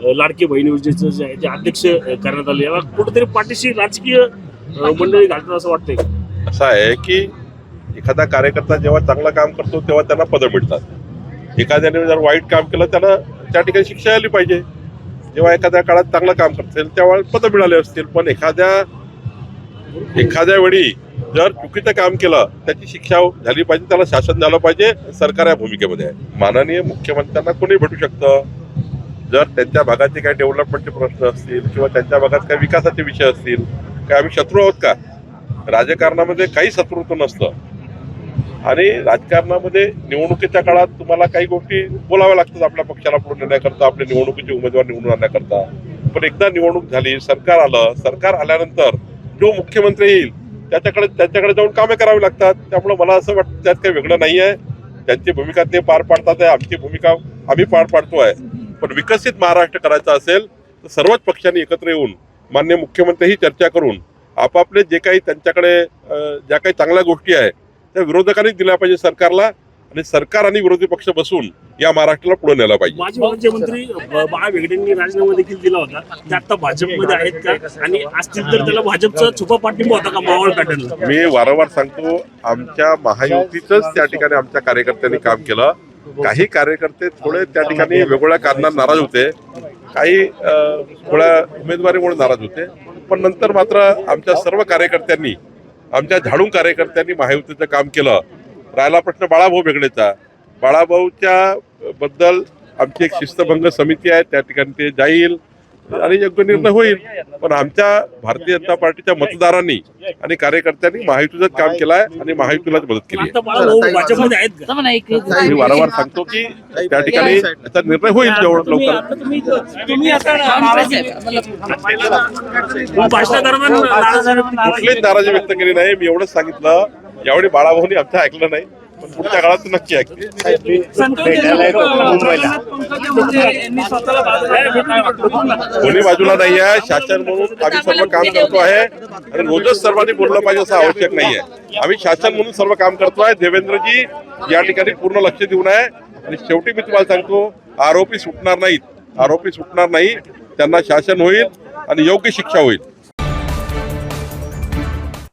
लाडकी बहीण म्हणजे योजनेचं जे आहे ते अध्यक्ष करण्यात आले याला कुठेतरी पाठीशी राजकीय मंडळी घालतात असं वाटतंय. असं आहे की एखादा कार्यकर्ता जेव्हा चांगलं काम करतो तेव्हा त्यांना पदं मिळतात. एखाद्याने जर वाईट काम केलं त्याला त्या ठिकाणी शिक्षा आली पाहिजे. जेव्हा एखाद्या काळात चांगलं काम करतील तेव्हा पदं मिळाले असतील. पण एखाद्या एखाद्या वेळी जर चुकीचं काम केलं त्याची शिक्षा झाली पाहिजे त्याला शासन झालं पाहिजे सरकार या भूमिकेमध्ये आहे. माननीय मुख्यमंत्र्यांना कोणी भेटू शकतं? जर त्यांच्या भागाचे काही डेव्हलपमेंटचे प्रश्न असतील किंवा त्यांच्या भागात काही विकासाचे विषय असतील काय आम्ही शत्रू आहोत का? राजकारणामध्ये काही शत्रुत्व नसतं. आणि राजकारणामध्ये निवडणुकीच्या काळात तुम्हाला काही गोष्टी बोलाव्या लागतात आपल्या पक्षाला पुढे नेण्याकरता आपले निवडणुकीचे उमेदवार निवडून आणण्याकरता. पण एकदा निवडणूक झाली सरकार आलं सरकार आल्यानंतर जो मुख्यमंत्री येईल त्याच्याकडे त्याच्याकडे जाऊन कामे करावी लागतात. त्यामुळे मला असं वाटतं त्यात काही वेगळं नाही आहे त्यांची भूमिका ते पार पाडतात आहे आमची भूमिका आम्ही पार पाडतो आहे पण विकसित महाराष्ट्र करायचा असेल तर सर्वच पक्षांनी एकत्र येऊन मान्य मुख्यमंत्रीही चर्चा करून आपापले जे काही त्यांच्याकडे ज्या काही चांगल्या गोष्टी आहे त्या विरोधकांनी दिल्या पाहिजे सरकारला आणि सरकार आणि विरोधी पक्ष बसून या महाराष्ट्राला पुढे नेला पाहिजे. माजी मुख्यमंत्री बाळा भेगडेंनी राजीनामा देखील दिला होता. ते आता भाजपमध्ये आहेत का? आणि असतील तर त्याला भाजपचा छुपा पाठिंबा होता का मावळ पॅटर्नला? मी वारंवार सांगतो आमच्या महायुतीच त्या ठिकाणी आमच्या कार्यकर्त्यांनी काम केलं. काही कार्यकर्ते थोडे त्या ठिकाणी वेगवेगळ्या कारणात नाराज होते. काही थोड्या उमेदवारीमुळे नाराज होते. पण नंतर मात्र आमच्या सर्व कार्यकर्त्यांनी आमच्या झाडून कार्यकर्त्यांनी महायुतीचं काम केलं. राहिला प्रश्न बाळाभाऊ वेगळेचा बाळाभाऊच्या बद्दल आमची एक शिस्तभंग समिती आहे. त्या ठिकाणी ते जाईल. आणि योग्य निर्णय होईल. पण आमच्या भारतीय जनता पार्टीच्या मतदारांनी आणि कार्यकर्त्यांनी महायुतीचं काम केलं आहे आणि महायुतीलाच मदत केली मी वारंवार सांगतो की त्या ठिकाणी त्याचा निर्णय होईल जेवढं लवकर. कुठलीच नाराजी व्यक्त केली नाही. मी एवढंच सांगितलं. यावेळी बाळाभाऊनी आमचं ऐकलं नाही. पण पुढच्या काळात नक्की ऐकतील. कोणी बाजूला नाही आहे. शासन म्हणून आम्ही सर्व काम करतो आहे. आणि रोजच सर्वांनी बोललं पाहिजे असं आवश्यक नाही आहे. आम्ही शासन म्हणून सर्व काम करतो आहे. देवेंद्रजी या ठिकाणी पूर्ण लक्ष देऊन आहे. आणि शेवटी मी तुम्हाला सांगतो आरोपी सुटणार नाहीत. आरोपी सुटणार नाही. त्यांना शासन होईल आणि योग्य शिक्षा होईल.